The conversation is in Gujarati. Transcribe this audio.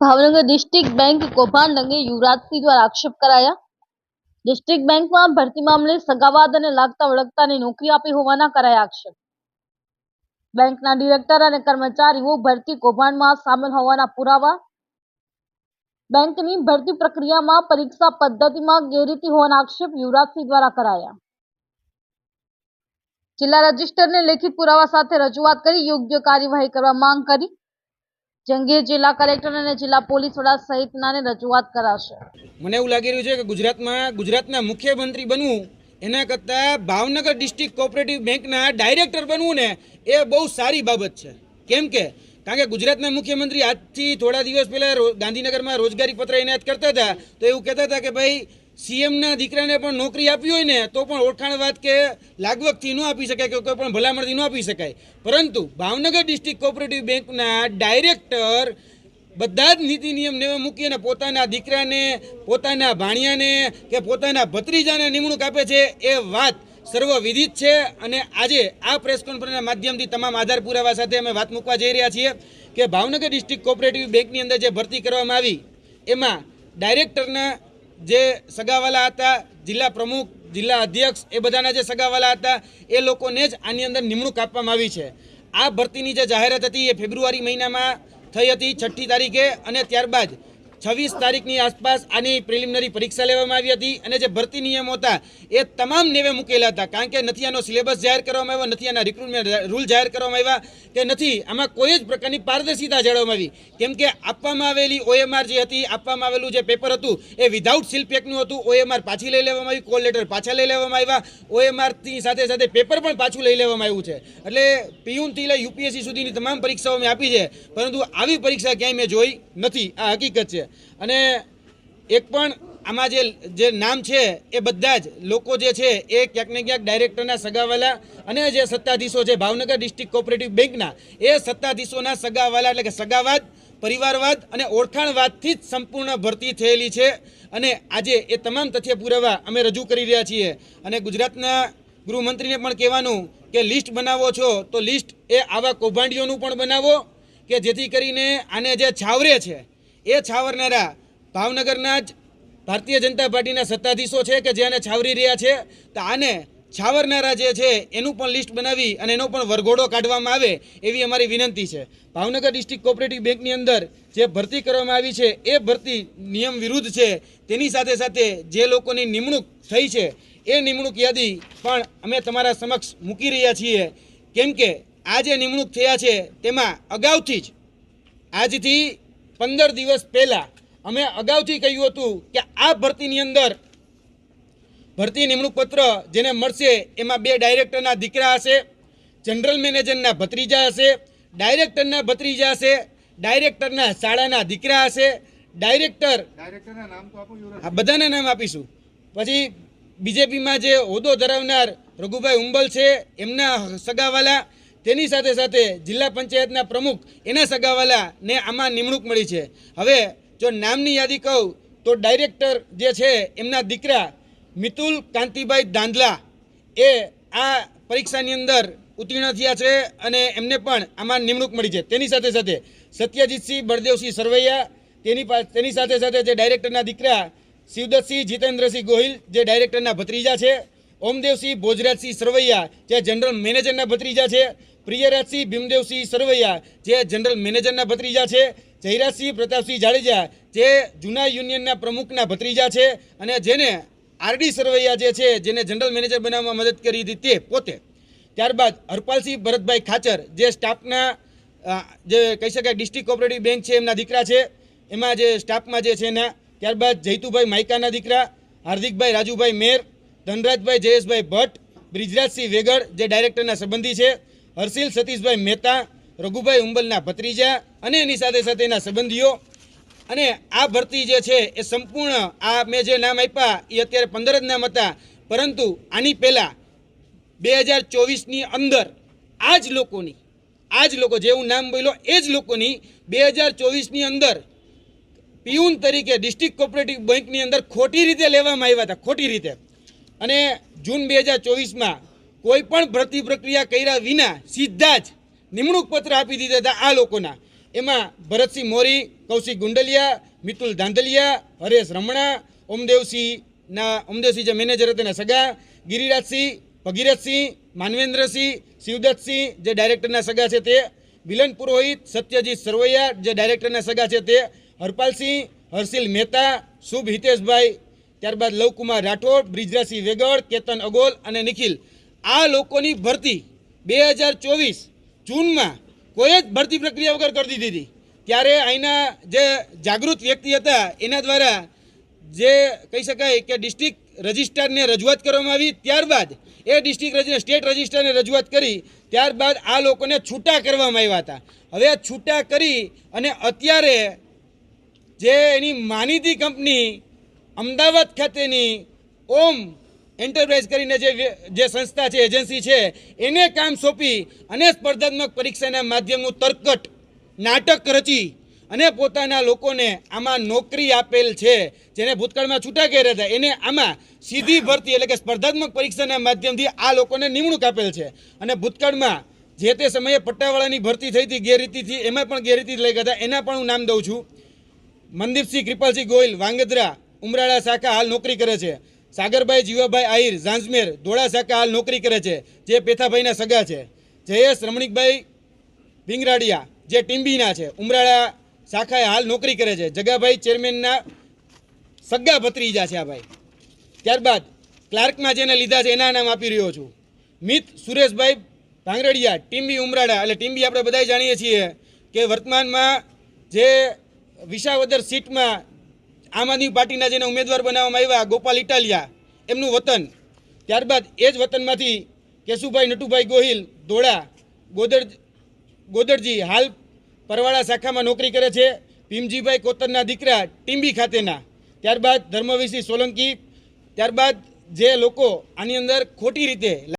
ભાવનગર ડિસ્ટ્રિક્ટ બેંક કૌભાંડ અંગે યુવરાજસિંહ દ્વારા આક્ષેપ કરાયા. ડિસ્ટ્રિક્ટ બેંકમાં ભરતી મામલે સગાવાદ અને લાગતા વળગતાની નોકરી આપી હોવાના કરાયા આક્ષેપ. બેંકના ડિરેક્ટર અને કર્મચારીઓ ભરતી કૌભાંડમાં સામેલ હોવાના પુરાવા. બેંકની ભરતી પ્રક્રિયામાં પરીક્ષા પદ્ધતિમાં ગેરરીતિ હોવાના આક્ષેપ યુવરાજસિંહ દ્વારા કરાયા. જિલ્લા રજિસ્ટરને લેખિત પુરાવા સાથે રજૂઆત કરી યોગ્ય કાર્યવાહી કરવા માંગ કરી. જે જિલ્લા કલેક્ટર અને જિલ્લા પોલીસ વડા સહિતનાને રજૂઆત કરાશે. મને એવું લાગી રહ્યું છે કે ગુજરાતમાં, ગુજરાતના મુખ્યમંત્રી બનવું, એના કરતાં ભાવનગર ડિસ્ટ્રિક્ટ કોઓપરેટિવ બેંકના ડાયરેક્ટર બનવું ને, એ બહુ સારી બાબત છે. કેમ કે, કારણ કે ગુજરાતના મુખ્યમંત્રી આજથી થોડા દિવસ પહેલાં ગાંધીનગરમાં રોજગારી પત્ર એનાયત કરતા હતા, તો એવું કહેતા હતા કે ભાઈ સીએમના દીકરાને પણ નોકરી આપી હોય ને, તો પણ ઓળખાણ વાત કે લાગવગથી ન આપી શકાય કે કોઈ પણ ભલામણથી ન આપી શકાય. પરંતુ ભાવનગર ડિસ્ટ્રિક્ટ કોઓપરેટિવ બેંકના ડાયરેક્ટર બધા જ નીતિ નિયમ ને મૂકી અને પોતાના દીકરાને, પોતાના ભાણિયાને કે પોતાના ભત્રીજાને નિમણૂક આપે છે એ વાત સર્વવિધિત છે. અને આજે આ પ્રેસ કોન્ફરન્સના માધ્યમથી તમામ આધાર પુરાવા સાથે અમે વાત મૂકવા જઈ રહ્યા છીએ કે ભાવનગર ડિસ્ટ્રિક્ટ કોઓપરેટિવ બેંકની અંદર જે ભરતી કરવામાં આવી, એમાં ડાયરેક્ટરના જે સગાવાલા હતા, જિલ્લા પ્રમુખ, જિલ્લા અધ્યક્ષ, એ બધાના જે સગાવાલા હતા, એ લોકોને જ આની અંદર નિમણૂક આપવામાં આવી છે. આ ભરતીની જે જાહેરાત હતી એ ફેબ્રુઆરી મહિનામાં થઈ હતી, છઠ્ઠી તારીખે અને ત્યારબાદ છવ્વીસ તારીખની આસપાસ આની પ્રિલિમિનરી પરીક્ષા લેવામાં આવી હતી અને જે ભરતી નિયમો હતા એ તમામ નેવે મૂકેલા હતા. કારણ કે નથી આનો સિલેબસ જાહેર કરવામાં આવ્યો, નથી આના રિક્રુટમેન્ટ રૂલ જાહેર કરવામાં આવ્યા કે નથી, આમાં કોઈ જ પ્રકારની પારદર્શિતા જાળવવામાં આવી. કેમ કે આપવામાં આવેલી ઓએમઆર જે હતી, આપવામાં આવેલું જે પેપર હતું, એ વિધાઉટ સિલ્પેકનું હતું. ઓએમઆર પાછી લઈ લેવામાં આવી કોલ લેટર પાછા લઈ લેવામાં આવ્યા. ઓએમઆરની સાથે સાથે પેપર પણ પાછું લઈ લેવામાં આવ્યું છે. એટલે પીયુનથી લઈ યુપીએસસી સુધીની તમામ પરીક્ષાઓ મેં આપી છે. પરંતુ આવી પરીક્ષા ક્યાંય મેં જોઈ નથી. આ હકીકત છે. અને એક પણ આમાં જે જે નામ છે, એ બધા જ લોકો જે છે, એ ક્યાંક ને ક્યાંક ડાયરેક્ટરના સગાવાલા અને જે સત્તાધીશો છે, ભાવનગર ડિસ્ટ્રિક્ટ કોઓપરેટિવ બેંકના એ સત્તાધીશોના સગાવાલા એટલે કે સગાવાદ, પરિવારવાદ અને ઓળખાણવાદથી જ સંપૂર્ણ ભરતી થયેલી છે. અને આજે એ તમામ તથ્ય પુરાવા અમે રજૂ કરી રહ્યા છીએ. અને ગુજરાતના ગૃહમંત્રીને પણ કહેવાનું કે લિસ્ટ બનાવો છો, તો લિસ્ટ એ આવા કૌભાંડીઓનું પણ બનાવો કે જેથી કરીને આને જે છાવરે છે એ છાવરનારા ભાવનગરના જ ભારતીય જનતા પાર્ટીના સત્તાધીશો છે કે જે આને છાવરી રહ્યા છે, તો આને છાવરનારા જે છે એનું પણ લિસ્ટ બનાવી અને એનો પણ વરઘોડો કાઢવામાં આવે એવી અમારી વિનંતી છે. ભાવનગર ડિસ્ટ્રિક્ટ કોઓપરેટિવ બેંકની અંદર જે ભરતી કરવામાં આવી છે, એ ભરતી નિયમ વિરુદ્ધ છે. તેની સાથે સાથે જે લોકોની નિમણૂક થઈ છે, એ નિમણૂક યાદી પણ અમે તમારા સમક્ષ મૂકી રહ્યા છીએ. કેમ કે આ જે નિમણૂક થયા છે, તેમાં અગાઉથી જ આજથી પંદર દિવસ પહેલાં અમે અગાઉથી કહ્યું હતું કે આ ભરતીની અંદર ભરતી નિમણૂક પત્ર જેને મળશે એમાં બે ડાયરેક્ટરના દીકરા હશે જનરલ મેનેજરના ભત્રીજા હશે ડાયરેક્ટરના ભત્રીજા હશે ડાયરેક્ટરના શાળાના દીકરા હશે ડાયરેક્ટર આ બધાના નામ આપીશું. પછી બીજેપીમાં જે હોદ્દો ધરાવનાર રઘુભાઈ ઉંબલ છે એમના સગાવાલા તેની સાથે સાથે જિલ્લા પંચાયતના પ્રમુખ એના સગાવાલાને આમાં નિમણૂક મળી છે. હવે જો નામની યાદી કહું, તો ડાયરેક્ટર જે છે એમના દીકરા મિતુલ કાંતિભાઈ દાંધલા એ આ પરીક્ષાની અંદર ઉત્તીર્ણ થયા છે અને એમને પણ આમાં નિમણૂક મળી છે. તેની સાથે સાથે સત્યજીતસિંહ બળદેવસિંહ સરવૈયા, તેની તેની સાથે સાથે જે ડાયરેક્ટરના દીકરા શિવદત્તસિંહ જીતેન્દ્રસિંહ ગોહિલ જે ડાયરેક્ટરના ભત્રીજા છે ઓમદેવસિંહ ભોજરાજસિંહ સરવૈયા જે જનરલ મેનેજરના ભત્રીજા છે પ્રિયરાજસિંહ ભીમદેવસિંહ સરવૈયા, જે જનરલ મેનેજરના ભત્રીજા છે, જયરાજસિંહ પ્રતાપસિંહ જાડેજા, જે જૂના યુનિયનના પ્રમુખના ભત્રીજા છે અને જેને આરડી સરવૈયા જે છે, જેને જનરલ મેનેજર બનાવવામાં મદદ કરી હતી તે પોતે. ત્યારબાદ હરપાલસિંહ ભરતભાઈ ખાચર, જે સ્ટાફના જે કહી શકાય ડિસ્ટ્રિક્ટ કોઓપરેટિવ બેંક છે એમના દીકરા છે, એમાં જે સ્ટાફમાં જે છે એના, ત્યારબાદ જૈતુભાઈ માઇકાના દીકરા, હાર્દિકભાઈ રાજુભાઈ મેર, ધનરાજભાઈ જયેશભાઈ ભટ્ટ, બ્રિજરાજસિંહ વેગડ, જે ડાયરેક્ટરના સંબંધી છે હર્ષિલ, સતીશભાઈ મહેતા, રઘુભાઈ ઉંબલના ભત્રીજા અને એની સાથે સાથે એના સંબંધીઓ. અને આ ભરતી જે છે એ સંપૂર્ણ આ મેં જે નામ આપ્યા એ અત્યારે પંદર જ નામ હતા. પરંતુ આની પહેલાં બે હજાર ચોવીસની અંદર આ જ લોકોની આ જ લોકો જે હું નામ બોલ્યો એ જ લોકોની બે હજાર ચોવીસની અંદર પિયુન તરીકે ડિસ્ટ્રિક્ટ કોઓપરેટિવ બેંકની અંદર ખોટી રીતે લેવામાં આવ્યા હતા, ખોટી રીતે. અને જૂન બે હજાર ચોવીસમાં કોઈ પણ ભરતી પ્રક્રિયા કર્યા વિના સીધા જ નિમણૂક પત્ર આપી દીધા હતા આ લોકોના. એમાં ભરતસિંહ મોરી, કૌશિક ગુંડલિયા, મિતુલ ધાંધલિયા, હરેશ રમણા, ઓમદેવસિંહના ઓમદેવસિંહ જે મેનેજર હતા એના સગા, ગિરિરાજસિંહ, ભગીરથસિંહ, માનવેન્દ્રસિંહ, શિવદત્તસિંહ જે ડાયરેક્ટરના સગા છે તે, વિલન પુરોહિત, સત્યજીત સરવૈયા જે ડાયરેક્ટરના સગા છે તે, હરપાલસિંહ, હર્ષિલ મહેતા, શુભ હિતેશભાઈ, ત્યારબાદ લવકુમાર રાઠોડ, બ્રિજરાજસિંહ વેગડ, કેતન અગોલ અને નિખિલ. આ લોકોની ભરતી બે હજાર ચોવીસ જૂનમાં કોઈ જ ભરતી પ્રક્રિયા વગર કરી દીધી હતી. ત્યારે અહીંના જે જાગૃત વ્યક્તિ હતા, એના દ્વારા જે કહી શકાય કે ડિસ્ટ્રિક્ટ રજિસ્ટ્રારને રજૂઆત કરવામાં આવી. ત્યારબાદ એ ડિસ્ટ્રિક્ટ સ્ટેટ રજિસ્ટ્રારને રજૂઆત કરી. ત્યારબાદ આ લોકોને છૂટા કરવામાં આવ્યા હતા. હવે છૂટા કરી અને અત્યારે જે એની માનીતી કંપની અમદાવાદ ખાતેની ઓમ એન્ટરપ્રાઇઝ કરીને જે જે સંસ્થા છે એજન્સી છે, એને કામ સોંપી અને સ્પર્ધાત્મક પરીક્ષાના માધ્યમનું તરકટ, નાટક રચી અને પોતાના લોકોને આમાં નોકરી આપેલ છે, જેને ભૂતકાળમાં છૂટા કર્યા હતા. એને આમાં સીધી ભરતી એટલે કે સ્પર્ધાત્મક પરીક્ષાના માધ્યમથી આ લોકોને નિમણૂક આપેલ છે. અને ભૂતકાળમાં જે તે સમયે પટ્ટાવાળાની ભરતી થઈ હતી, ગેરરીતિથી, એમાં પણ ગેરરીતિ લઈ ગયા એના પણ હું નામ દઉં છું. મનદીપસિંહ કૃપાલસિંહ ગોયલ વાંગદ્રા ઉમરાળા શાખા હાલ નોકરી કરે છે. સાગરભાઈ, જીવાભાઈ, આહિર, ઝાંઝમેર, ધોળા શાખા હાલ નોકરી કરે છે, જે પેથાભાઈના સગા છે. જયેશ રમણીકભાઈ ભીંગરાડિયા જે ટીમ્બીના છે. ઉમરાળા શાખાએ હાલ નોકરી કરે છે. જગાભાઈ ચેરમેનના સગા ભત્રીજા છે આ ભાઈ. ત્યારબાદ ક્લાર્કમાં જેને લીધા છે, એના નામ આપી રહ્યો છું. મિત સુરેશભાઈ ભાંગરડિયા ટીમ્બી ઉમરાળા, એટલે ટીમ્બી આપણે બધા જાણીએ છીએ કે વર્તમાનમાં જે વિસાવદર સીટમાં આમ આદમી પાર્ટીના જેને ઉમેદવાર બનાવવામાં આવ્યા, ગોપાલ ઇટાલિયા, એમનું વતન. ત્યારબાદ એ જ વતનમાંથી કેશુભાઈ નટુભાઈ ગોહિલ, ધોળા, ગોદર, ગોદરજી હાલ પરવાળા શાખામાં નોકરી કરે છે. ભીમજીભાઈ કોતરના દીકરા ટીમ્બી ખાતેના. ત્યારબાદ ધર્મવીરસિંહ સોલંકી, ત્યારબાદ જે લોકો આની અંદર ખોટી રીતે